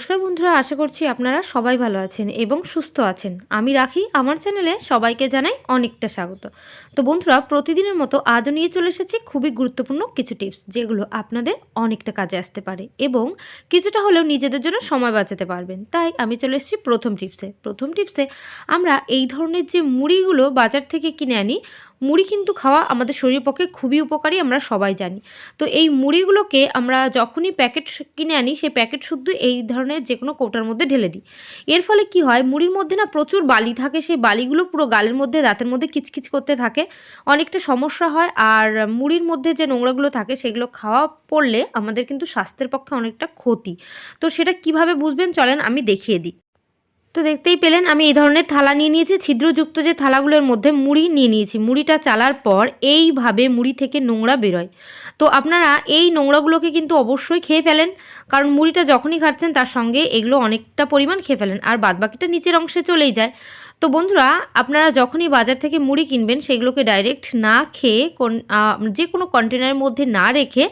নমস্কার বন্ধুরা, আশা করছি আপনারা সবাই ভালো আছেন এবং সুস্থ আছেন। আমি রাখি, আমার চ্যানেলে সবাইকে জানাই অনেকটা স্বাগত। তো বন্ধুরা, প্রতিদিনের মতো আজও নিয়ে চলে এসেছি খুবই গুরুত্বপূর্ণ কিছু টিপস, যেগুলো আপনাদের অনেকটা কাজে আসতে পারে এবং কিছুটা হলেও নিজেদের জন্য সময় বাঁচাতে পারবেন। তাই আমি চলে এসেছি প্রথম টিপসে। প্রথম টিপসে আমরা এই ধরনের যে মুড়িগুলো বাজার থেকে কিনে আনি মুড়ি কিন্তু খাওয়া আমাদের শরীরের পক্ষে খুবই উপকারী, আমরা সবাই জানি। তো এই মুড়িগুলোকে আমরা যখনই প্যাকেট কিনে আনি, সেই প্যাকেট শুদ্ধ এই ধরনের যে কোনো কৌটার মধ্যে ঢেলে দিই। এর ফলে কি হয়, মুড়ির মধ্যে না প্রচুর বালি থাকে, সেই বালিগুলো পুরো গালের মধ্যে, দাঁতের মধ্যে কিচকিচ করতে থাকে। অনেকটা সমস্যা হয় আর মুড়ির মধ্যে যে নোংরাগুলো থাকে, সেগুলো খাওয়া পড়লে আমাদের কিন্তু স্বাস্থ্যের পক্ষে অনেকটা ক্ষতি। তো সেটা কীভাবে বুঝবেন, চলেন আমি দেখিয়ে দিই। তো দেখতেই পেলেন, আমি এই ধরনের থালা নিয়ে নিয়েছি। ছিদ্রযুক্ত যে থালাগুলোর মধ্যে মুড়ি নিয়ে নিয়েছি। মুড়িটা চালার পর এইভাবে মুড়ি থেকে নোংরা বেরোয়। তো আপনারা এই নোংরাগুলোকে কিন্তু অবশ্যই খেয়ে ফেলেন, কারণ মুড়িটা যখনই খাচ্ছেন তার সঙ্গে এগুলো অনেকটা পরিমাণ খেয়ে ফেলেন। আর বাদবাকিটা নিচের অংশে চলেই যায়। তো বন্ধুরা, আপনারা যখনই বাজার থেকে মুড়ি কিনবেন, সেগুলোকে ডাইরেক্ট না খেয়ে কোন যে কোনো কন্টেনারের মধ্যে না রেখে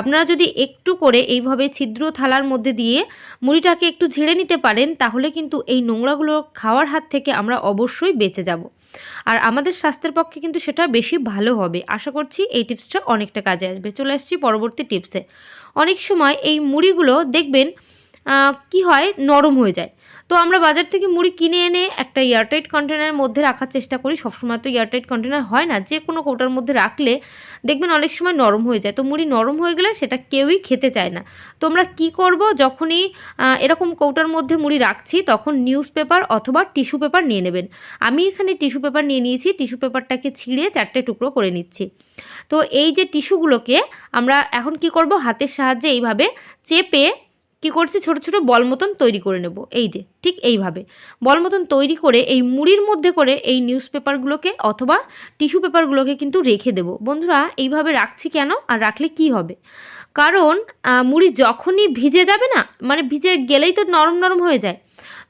আপনারা যদি একটু করে এইভাবে ছিদ্র থালার মধ্যে দিয়ে মুড়িটাকে একটু ঝেড়ে নিতে পারেন, তাহলে কিন্তু এই নোংরাগুলো খাওয়ার হাত থেকে আমরা অবশ্যই বেঁচে যাব। আর আমাদের স্বাস্থ্যের পক্ষে কিন্তু সেটা বেশি ভালো হবে। আশা করছি এই টিপসটা অনেকটা কাজে আসবে। চলে আসছি পরবর্তী টিপসে। অনেক সময় এই মুড়িগুলো দেখবেন কি হয়, নরম হয়ে যায়। তো আমরা বাজার থেকে মুড়ি কিনে এনে একটা এয়ারটাইট কন্টেনারের মধ্যে রাখার চেষ্টা করি। সবসময় তো এয়ারটাইট কন্টেনার হয় না। যে কোনো কৌটার মধ্যে রাখলে দেখবেন অনেক সময় নরম হয়ে যায়। তো মুড়ি নরম হয়ে গেলে সেটা কেউই খেতে চায় না। তো আমরা কী করব? যখনই এরকম কৌটার মধ্যে মুড়ি রাখছি, তখন নিউজ পেপার অথবা টিস্যু পেপার নিয়ে নেবেন। আমি এখানে টিস্যু পেপার নিয়ে নিয়েছি। টিস্যু পেপারটাকে ছিঁড়ে চারটে টুকরো করে নিচ্ছি। তো এই যে টিস্যুগুলোকে আমরা এখন কি করব? হাতের সাহায্যে এইভাবে চেপে কি করছি? ছোট ছোট বল মতন তৈরি করে নেব। এই যে, ঠিক এইভাবে। বল মতন তৈরি করে এই মুড়ির মধ্যে করে এই নিউজ পেপারগুলোকে অথবা টিস্যু পেপারগুলোকে কিন্তু রেখে দেব। বন্ধুরা, এইভাবে রাখছি কেন? আর রাখলে কি হবে? কারণ মুড়ি যখনই ভিজে যাবে না মানে ভিজে গেলেই তো নরম নরম হয়ে যায়।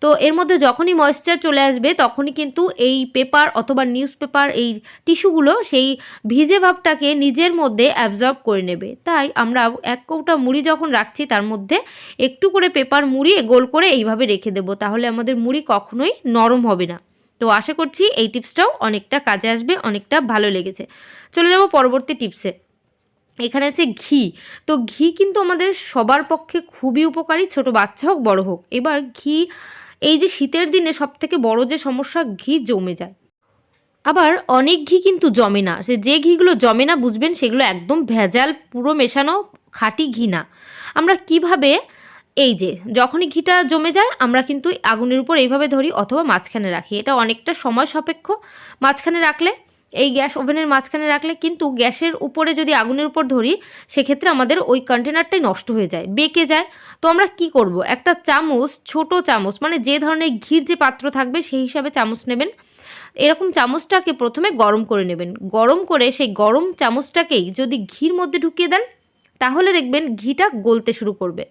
তো এর মধ্যে যখনই ময়েশ্চার চলে আসবে, তখনই কিন্তু এই পেপার অথবা নিউজ পেপার এই টিস্যুগুলো সেই ভিজে ভাবটাকে নিজের মধ্যে অ্যাবজর্ব করে নেবে। তাই আমরা এক কৌটা মুড়ি যখন রাখছি, তার মধ্যে একটু করে পেপার মুড়িয়ে গোল করে এইভাবে রেখে দেবো, তাহলে আমাদের মুড়ি কখনোই নরম হবে না। তো আশা করছি এই টিপসটাও অনেকটা কাজে আসবে, অনেকটা ভালো লেগেছে। চলে যাব পরবর্তী টিপসে এখানে আছে ঘি। তো ঘি কিন্তু আমাদের সবার পক্ষে খুবই উপকারী, ছোট বাচ্চা হোক, বড় হোক। এবার ঘি এই যে শীতের দিনে সব থেকে বড় যে সমস্যা, ঘি জমে যায়। আবার অনেক ঘি কিন্তু জমে না। সে যে ঘিগুলো জমে না, বুঝবেন, সেগুলো একদম ভেজাল, পুরো মেশানো খাঁটি ঘি না। আমরা কীভাবে এই যে, যখনই ঘিটা জমে যায়, আমরা কিন্তু আগুনের উপর এইভাবে ধরি অথবা মাঝখানে রাখি। এটা অনেকটা সময় সাপেক্ষ। মাঝখানে রাখলে এই গ্যাস ওভেনের মাঝখানে রাখলে কিন্তু গ্যাসের উপরে যদি আগুনের উপর ধরি, সেক্ষেত্রে আমাদের ওই কন্টেনারটাই নষ্ট হয়ে যায়, বেঁকে যায়। তো আমরা কি করব? একটা চামচ, ছোট চামচ মানে যে ধরনের ঘির যে পাত্র থাকবে, সেই হিসাবে চামচ নেবেন। এরকম চামচটাকে প্রথমে গরম করে নেবেন। গরম করে সেই গরম চামচটাকেই যদি ঘির মধ্যে ঢুকিয়ে দেন তাহলে দেখবেন ঘিটা গলতে শুরু করবে।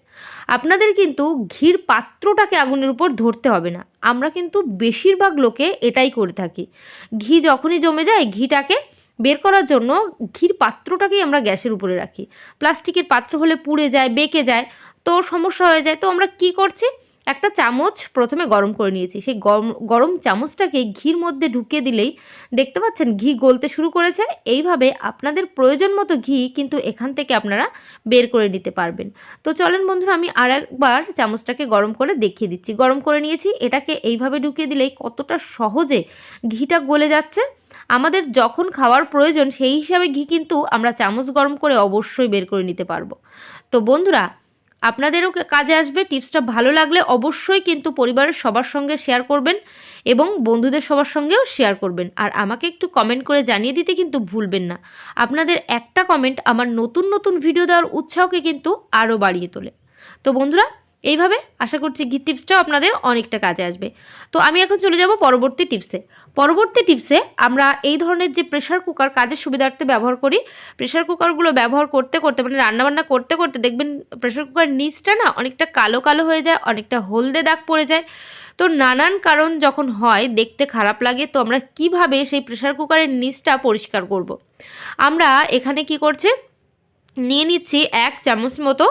আপনাদের কিন্তু ঘির পাত্রটাকে আগুনের উপর ধরতে হবে না। আমরা কিন্তু বেশিরভাগ লোকে এটাই করে থাকি। ঘি যখনই জমে যায়, ঘিটাকে বের করার জন্য ঘির পাত্রটাকেই আমরা গ্যাসের উপরে রাখি। প্লাস্টিকের পাত্র হলে পুড়ে যায়, বেঁকে যায়, তো সমস্যা হয়ে যায়। তো আমরা কি করছি? একটা চামচ প্রথমে গরম করে নিয়েছি। সেই গরম গরম চামচটাকে ঘির মধ্যে ঢুকিয়ে দিলেই দেখতে পাচ্ছেন ঘি গলতে শুরু করেছে। এইভাবে আপনাদের প্রয়োজন মতো ঘি কিন্তু এখান থেকে আপনারা বের করে নিতে পারবেন। তো চলেন বন্ধুরা, আমি আর একবার চামচটাকে গরম করে দেখিয়ে দিচ্ছি। গরম করে নিয়েছি, এটাকে এইভাবে ঢুকিয়ে দিলেই কতটা সহজে ঘিটা গলে যাচ্ছে। আমাদের যখন খাওয়ার প্রয়োজন, সেই হিসাবে ঘি কিন্তু আমরা চামচ গরম করে অবশ্যই বের করে নিতে পারব। তো বন্ধুরা আপনাদেরও কাজে আসবে, টিপসটা ভালো লাগলে অবশ্যই কিন্তু পরিবারের সবার সঙ্গে শেয়ার করবেন এবং বন্ধুদের সবার সঙ্গেও শেয়ার করবেন। আর আমাকে একটু কমেন্ট করে জানিয়ে দিতে কিন্তু ভুলবেন না। আপনাদের একটা কমেন্ট আমার নতুন নতুন ভিডিও দেওয়ার উৎসাহকে কিন্তু আরও বাড়িয়ে তোলে। তো বন্ধুরা এইভাবে আশা করছি ঘি টিপসটাও আপনাদের অনেকটা কাজে আসবে। তো আমি এখন চলে যাব পরবর্তী টিপসে। পরবর্তী টিপসে আমরা এই ধরনের যে প্রেশার কুকার কাজের সুবিধার্থে ব্যবহার করি প্রেশার কুকারগুলো ব্যবহার করতে করতে মানে রান্নাবান্না করতে করতে দেখবেন প্রেশার কুকার নিচটা না অনেকটা কালো কালো হয়ে যায়, অনেকটা হলদে দাগ পড়ে যায়। তো নানান কারণ যখন হয় দেখতে খারাপ লাগে, তো আমরা কীভাবে সেই প্রেশার কুকারের নিচটা পরিষ্কার করব। আমরা এখানে কি করছে, নিয়ে নিচ্ছি এক চামচ মতো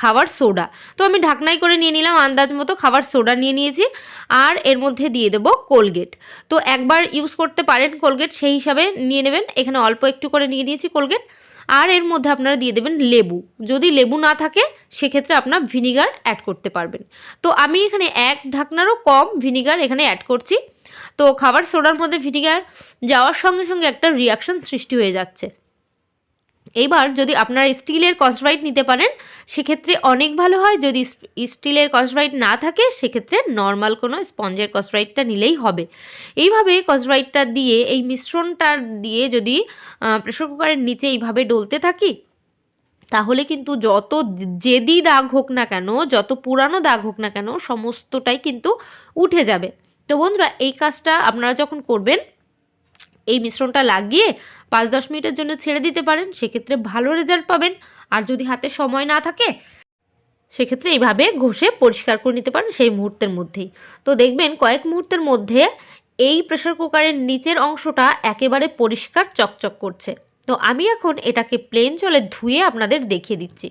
খাবার সোডা। তো আমি ঢাকনাই করে নিয়ে নিলাম, আন্দাজ মতো খাবার সোডা নিয়ে নিয়েছি আর এর মধ্যে দিয়ে দেবো কোলগেট। তো একবার ইউজ করতে পারেন কোলগেট, সেই হিসাবে নিয়ে নেবেন। এখানে অল্প একটু করে নিয়ে নিয়েছি কোলগেট। আর এর মধ্যে আপনারা দিয়ে দেবেন লেবু। যদি লেবু না থাকে, সেক্ষেত্রে আপনার ভিনিগার অ্যাড করতে পারবেন। তো আমি এখানে এক ঢাকনারও কম ভিনিগার এখানে অ্যাড করছি। তো খাবার সোডার মধ্যে ভিনিগার যাওয়ার সঙ্গে সঙ্গে একটা রিয়াকশন সৃষ্টি হয়ে যাচ্ছে। এইবার যদি আপনারা স্টিলের কসব্রাইট নিতে পারেন, সেক্ষেত্রে অনেক ভালো হয়। যদি স্টিলের কসব্রাইট না থাকে, সেক্ষেত্রে নর্মাল কোনো স্পঞ্জের কসব্রাইটটা নিলেই হবে। এইভাবে কসব্রাইটটা দিয়ে, এই মিশ্রণটা দিয়ে যদি প্রেশার কুকারের নিচে এইভাবে ডলতে থাকি, তাহলে কিন্তু যত জেদি দাগ হোক না কেন, যত পুরানো দাগ হোক না কেন, সমস্তটাই কিন্তু উঠে যাবে। তো বন্ধুরা, এই কাজটা আপনারা যখন করবেন এই মিশ্রণটা লাগিয়ে পাঁচ দশ মিনিটের জন্য ছেড়ে দিতে পারেন। সেক্ষেত্রে ভালো রেজাল্ট পাবেন। আর যদি হাতে সময় না থাকে, সেক্ষেত্রে এইভাবে ঘষে পরিষ্কার করে নিতে পারেন সেই মুহূর্তের মধ্যেই। তো দেখবেন কয়েক মুহূর্তের মধ্যে এই প্রেশার কুকারের নিচের অংশটা একেবারে পরিষ্কার চকচক করছে। তো আমি এখন এটাকে প্লেন জলে ধুয়ে আপনাদের দেখিয়ে দিচ্ছি।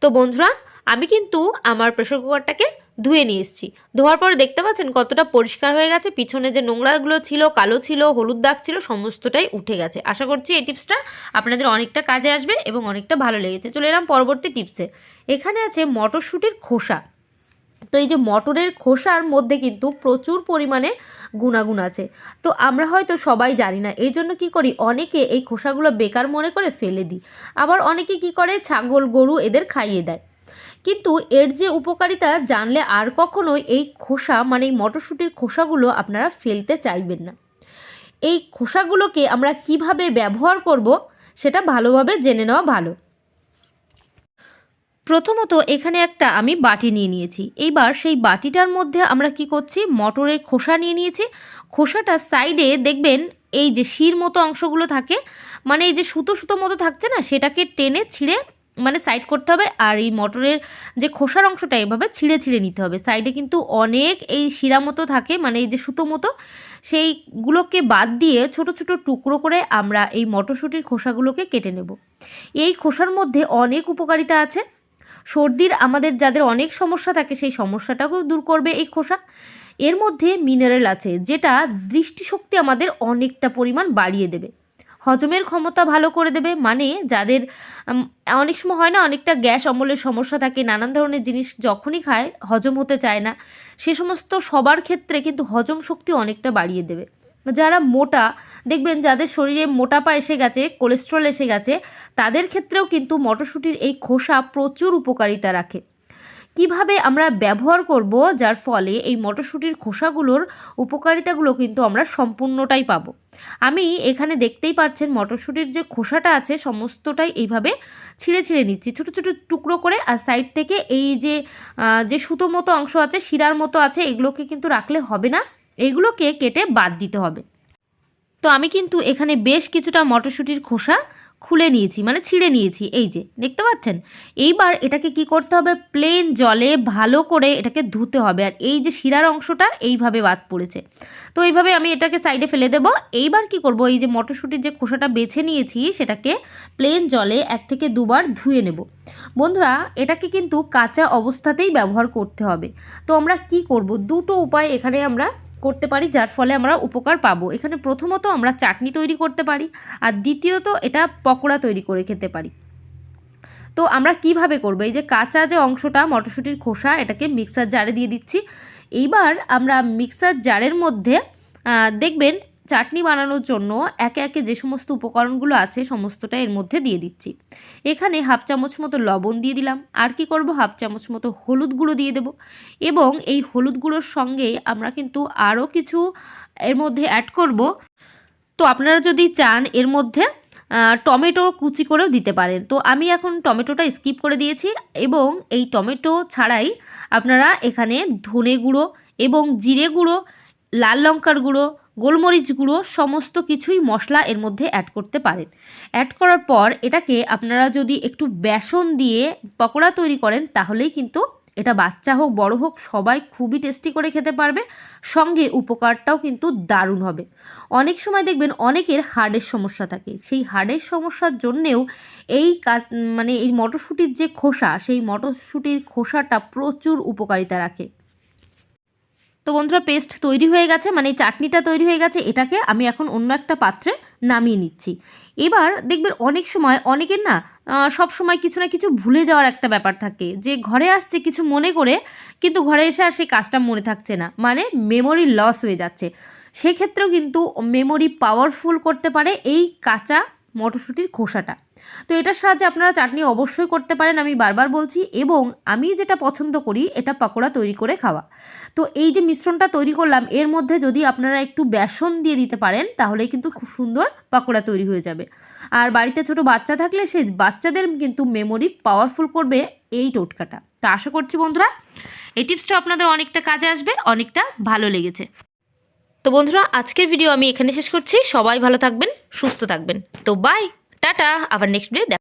তো বন্ধুরা, আমি কিন্তু আমার প্রেশার কুকারটাকে ধুয়ে নিয়ে এসেছি। ধোয়ার পর দেখতে পাচ্ছেন কতটা পরিষ্কার হয়ে গেছে। পিছনে যে নোংরাগুলো ছিল, কালো ছিল, হলুদ দাগ ছিল, সমস্তটাই উঠে গেছে। আশা করছি এই টিপসটা আপনাদের অনেকটা কাজে আসবে এবং অনেকটা ভালো লেগেছে। চলে এলাম পরবর্তী টিপসে। এখানে আছে মটরশুঁটির খোসা। তো এই যে মটরের খোসার মধ্যে কিন্তু প্রচুর পরিমাণে গুণাগুণ আছে। তো আমরা হয়তো সবাই জানি না, এই জন্য কী করি? অনেকে এই খোসাগুলো বেকার মনে করে ফেলে দিই। আবার অনেকে কি করে? ছাগল, গরু এদের খাইয়ে দেয়। কিন্তু এর যে উপকারিতা জানলে আর কখনোই এই খোসা মানে এই মটরশুঁটির খোসাগুলো আপনারা ফেলতে চাইবেন না। এই খোসাগুলোকে আমরা কীভাবে ব্যবহার করব সেটা ভালোভাবে জেনে নেওয়া ভালো। প্রথমত এখানে একটা আমি বাটি নিয়ে নিয়েছি। এইবার সেই বাটিটার মধ্যে আমরা কি করছি? মটরের খোসা নিয়ে নিয়েছি। খোসাটা সাইডে দেখবেন এই যে শির মতো অংশগুলো থাকে মানে এই যে সুতো সুতো মতো থাকছে না, সেটাকে টেনে ছিঁড়ে মানে সাইড করতে হবে আর এই মটরের যে খোসার অংশটা এভাবে ছিঁড়ে ছিঁড়ে নিতে হবে। সাইডে কিন্তু অনেক এই শিরা মতো থাকে মানে এই যে সুতো মতো, সেইগুলোকে বাদ দিয়ে ছোট ছোট টুকরো করে আমরা এই মটরশুঁটির খোসাগুলোকে কেটে নেব। এই খোসার মধ্যে অনেক উপকারিতা আছে। সর্দির আমাদের যাদের অনেক সমস্যা থাকে, সেই সমস্যাটাকেও দূর করবে এই খোসা। এর মধ্যে মিনারেল আছে, যেটা দৃষ্টিশক্তি আমাদের অনেকটা পরিমাণ বাড়িয়ে দেবে। হজমের ক্ষমতা ভালো করে দেবে মানে যাদের অনেক সময় হয় না, অনেকটা গ্যাস অম্বলের সমস্যা থাকে, নানান ধরনের জিনিস যখনই খায়, হজম হতে চায় না। সে সমস্ত সবার ক্ষেত্রে কিন্তু হজম শক্তি অনেকটা বাড়িয়ে দেবে। যারা মোটা, দেখবেন যাদের শরীরে মোটাপা এসে গেছে, কোলেস্ট্রল এসে গেছে, তাদের ক্ষেত্রেও কিন্তু মটরশুঁটির এই খোসা প্রচুর উপকারিতা রাখে। কীভাবে আমরা ব্যবহার করব যার ফলে এই মটরশুঁটির খোসাগুলোর উপকারিতাগুলো কিন্তু আমরা সম্পূর্ণটাই পাবো। আমি এখানে দেখতেই পাচ্ছেন মটরশুঁটির যে খোসাটা আছে সমস্তটাই এইভাবে ছিঁড়ে ছিঁড়ে নিচ্ছি। ছোটো ছোটো টুকরো করে আর সাইড থেকে এই যে যে সুতো মতো অংশ আছে, শিরার মতো আছে, এগুলোকে কিন্তু রাখলে হবে না। এইগুলোকে কেটে বাদ দিতে হবে। তো আমি কিন্তু এখানে বেশ কিছুটা মটরশুঁটির খোসা খুলে নিয়েছি মানে ছিঁড়ে নিয়েছি। এই যে, দেখতে পাচ্ছেন? এইবার এটাকে কি করতে হবে? প্লেন জলে ভালো করে এটাকে ধুতে হবে। আর এই যে শিরার অংশটা, এইভাবে বাদ পড়েছে। তো এইভাবে আমি এটাকে সাইডে ফেলে দেব। এইবার কি করব? এই যে মটরশুঁটির যে খোসাটা বেছে নিয়েছি, সেটাকে প্লেন জলে এক থেকে দুবার ধুয়ে নেব। বন্ধুরা, এটাকে কিন্তু কাঁচা অবস্থাতেই ব্যবহার করতে হবে। তো আমরা কি করব? দুটো উপায় এখানে আমরা করতে পারি, যার ফলে আমরা উপকার পাবো। এখানে প্রথমত আমরা চাটনি তৈরি করতে পারি, আর দ্বিতীয়ত এটা পকোড়া তৈরি করে খেতে পারি। তো আমরা কীভাবে করব? এই যে কাঁচা যে অংশটা, মটরশুঁটির খোসা, এটাকে মিক্সার জারে দিয়ে দিচ্ছি। এইবার আমরা মিক্সার জারের মধ্যে দেখবেন চাটনি বানানোর জন্য একে একে যে সমস্ত উপকরণগুলো আছে সমস্তটা এর মধ্যে দিয়ে দিচ্ছি। এখানে হাফ চামচ মতো লবণ দিয়ে দিলাম। আর কি করব? হাফ চামচ মতো হলুদ গুঁড়ো দিয়ে দেব। এবং এই হলুদ গুঁড়োর সঙ্গে আমরা কিন্তু আরও কিছু এর মধ্যে অ্যাড করব। তো আপনারা যদি চান এর মধ্যে টমেটো কুচি করেও দিতে পারেন। তো আমি এখন টমেটোটা স্কিপ করে দিয়েছি এবং এই টমেটো ছাড়াই আপনারা এখানে ধনে গুঁড়ো এবং জিরে গুঁড়ো, লাল লঙ্কার গুঁড়ো গোলমরিচ গুঁড়ো, সমস্ত কিছুই মশলা এর মধ্যে অ্যাড করতে পারেন। অ্যাড করার পর এটাকে আপনারা যদি একটু বেসন দিয়ে পকোড়া তৈরি করেন, তাহলেই কিন্তু এটা বাচ্চা হোক, বড় হোক, সবাই খুবই টেস্টি করে খেতে পারবে। সঙ্গে উপকারটাও কিন্তু দারুণ হবে। অনেক সময় দেখবেন অনেকের হার্টের সমস্যা থাকে। সেই হার্টের সমস্যার জন্যেও এই মানে এই মটরশুঁটির যে খোসা, সেই মটরশুঁটির খোসাটা প্রচুর উপকারিতা রাখে। তো বন্ধুরা পেস্ট তৈরি হয়ে গেছে মানে চাটনিটা তৈরি হয়ে গেছে, এটাকে আমি এখন অন্য একটা পাত্রে নামিয়ে নিচ্ছি। এবার দেখবেন অনেক সময়, অনেকের না সব সময় কিছু না কিছু ভুলে যাওয়ার একটা ব্যাপার থাকে। যে ঘরে আসছে কিছু মনে করে, কিন্তু ঘরে এসে আর সেই কাজটা মনে থাকছে না মানে মেমোরি লস হয়ে যাচ্ছে। সেক্ষেত্রেও কিন্তু মেমোরি পাওয়ারফুল করতে পারে এই কাঁচা মটরশুঁটির খোসাটা। তো এটার সাহায্যে আপনারা চাটনি অবশ্যই করতে পারেন, আমি বারবার বলছি। এবং আমি যেটা পছন্দ করি, এটা পকোড়া তৈরি করে খাওয়া। তো এই যে মিশ্রণটা তৈরি করলাম, এর মধ্যে যদি আপনারা একটু বেসন দিয়ে দিতে পারেন তাহলে কিন্তু খুব সুন্দর পকোড়া তৈরি হয়ে যাবে। আর বাড়িতে ছোট বাচ্চা থাকলে, সেই বাচ্চাদের কিন্তু মেমোরি পাওয়ারফুল করবে এই টোটকাটা। তা আশা করছি বন্ধুরা, এই টিপসটা আপনাদের অনেকটা কাজে আসবে, অনেকটা ভালো লেগেছে। তো বন্ধুরা, আজকের ভিডিও আমি এখানে শেষ করছি। সবাই ভালো থাকবেন, সুস্থ থাকবেন। তো বাই টাটা। আবার নেক্সট ভিডিও দেখ